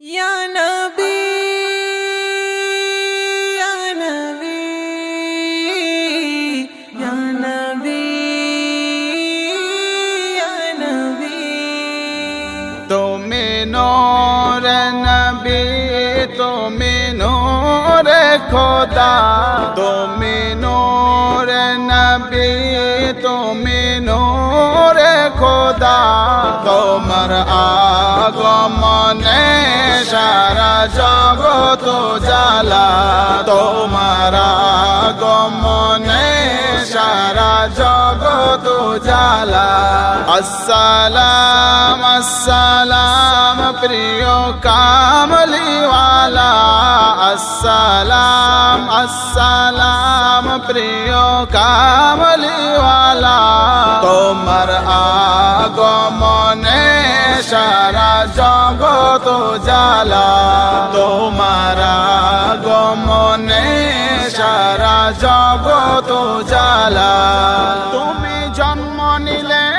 Ya Nabi. তুমি নোর নবী তুমি নোর খোদা তুমি নোর নবী তুমি নোর খোদা জালা তোমার আগমনে সারা জগত জালা আসসালাম আসসালাম, প্রিয় কামলিওয়ালা। আসসালাম আসসালাম, প্রিয় কামলিওয়ালা। তোমার আগমনে সারা জগত জালা তোমারা গমনে সারা জগত জালা তুমি জন্ম নিলে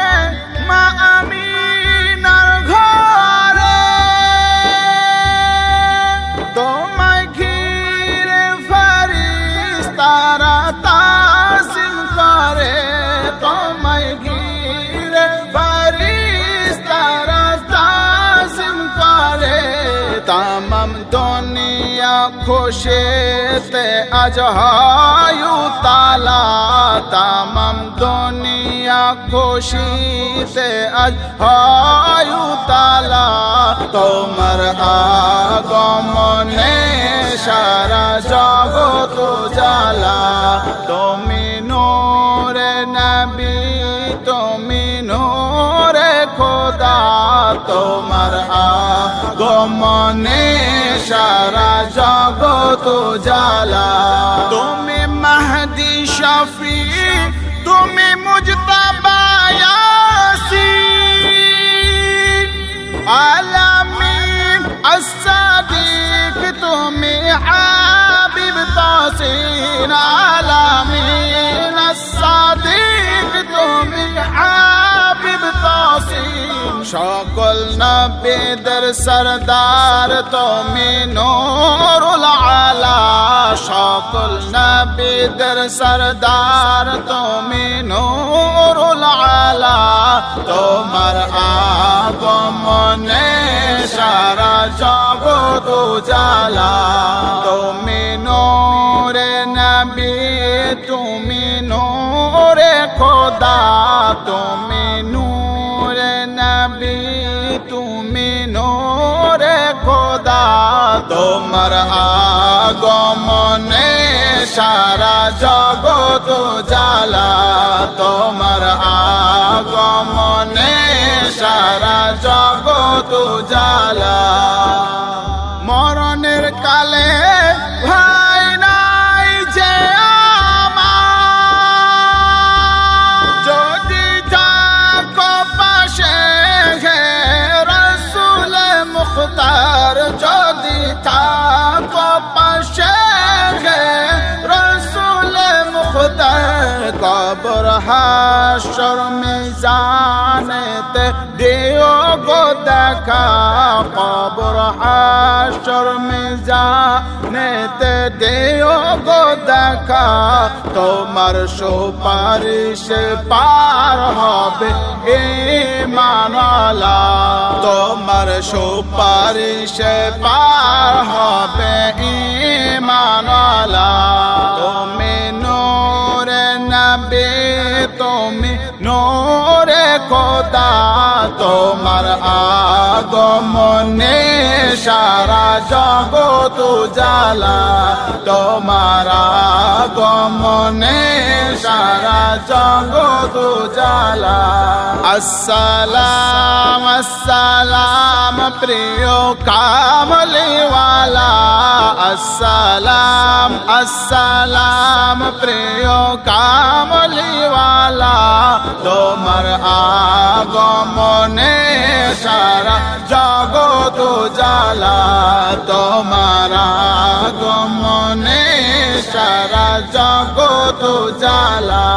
দুনিয়া খুশিতে আজ হায়ু তালা তামাম দুনিয়া খুশিতে আজ হায়ু তালা তোমার আগমনে সারা জগত জালা তুমি নোরে নবী, তুমি নোরে খোদা। তোমার আগমনে সারা জগত জালা তুমি মাহদি শফি তুমি মুজতাবায়াসি আলামিন আসাদিক তুমি হাবিব তাসিন আলামিন সকল নবীদের সরদার তুমি নূরুল আলা। সকল নবীদের সরদার তুমি নূরুল আলা। তোমার আগমনে সারা জগত জালা তুমি নোরে নবী, তুমি নোরে খোদা। তুমি তোমার আগমনে সারা জগত জালা তোমার আগমনে সারা জগত জালা মরণের কালে কবর হাসর মিজানেতে দিও গো দেখা। কবর হাসর মিজানেতে দিও গো দেখা। তোমার সুপারিশ পার হবে ইমানওয়ালা তোমার সুপারিশ পার হবে ইমানওয়ালা খোদা, তোমার আগমনে সারা জগত জালা তোমার আগমনে সারা জগত জালা আসসালাম আসসালাম, প্রিয় কামলিওয়ালা আসসালাম আসসালাম, প্রিয় কামলিওয়ালা জালা তোমার গমনে সারা জগত জালা